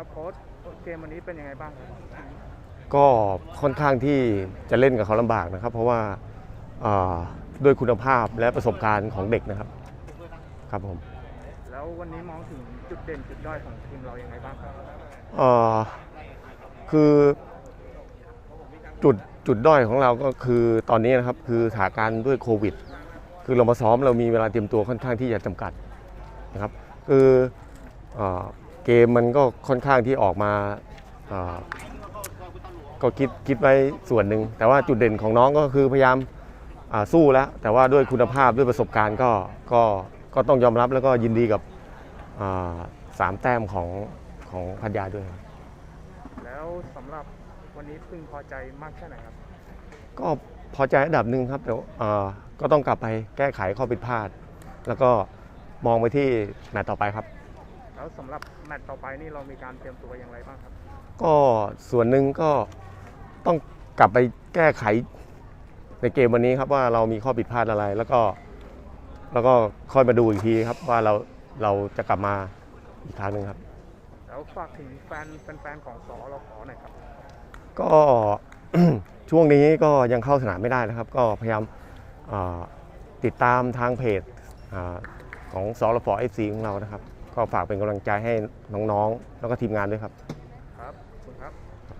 ครับโค้ชเกมวันนี้เป็นยังไงบ้างครับก็ค่อนข้างที่จะเล่นกับเขาลำบากนะครับ เพราะว่าอ่าด้วยคุณภาพและประสบการณ์ของเด็กนะครับ ครับผมแล้ววันนี้มองถึงจุดเด่นจุดด้อยของทีมเรายังไงบ้างครับเอ่อคือจุดจุดด้อยของเราก็คือตอนนี้นะครับคือสถานการณ์ด้วยโควิด คือเรามาซ้อมเรามีเวลาเตรียมตัวค่อนข้างที่จะจำกัดนะครับ คือเอ่อ เกมมันก็ค่อนข้างที่ออกมาเอ่อก็คิดคิดไว้ส่วนหนึ่ง แต่ว่าจุดเด่นของน้องก็คือพยายามอ่าสู้แล้ว แต่ว่าด้วยคุณภาพด้วยประสบการณ์ก็ก็ก็ต้องยอมรับแล้วก็ยินดีกับอ่าสามแต้มของของพัทยาด้วยครับแล้วสำหรับวันนี้พึงพอใจมากแค่ไหนครับ ก็พอใจระดับหนึ่งครับแต่ว่าเอ่อก็ต้องกลับไปแก้ไขข้อผิดพลาด แล้วก็มองไปที่แมตต์ต่อไปครับ แล้วสำหรับแมตช์ต่อไปนี่เรามีการเตรียมตัวอย่างไรบ้างครับ ก็ส่วนหนึ่งก็ต้องกลับไปแก้ไขในเกมวันนี้ครับว่าเรามีข้อผิดพลาดอะไร แล้วก็ แล้วก็ค่อยมาดูอีกทีครับว่าเราเราจะกลับมาอีกครั้งหนึ่งครับ แล้วฝากถึงแฟนแฟนๆของสอเราขอหน่อยครับก็ ช่วงนี้ก็ยังเข้าสนามไม่ได้นะครับ ก็พยายามอ่าติดตามทางเพจอาของสรฟเอฟซีของเรานะครับ ก็ฝากเป็นกำลังใจให้น้องๆ แล้วก็ทีมงานด้วยครับ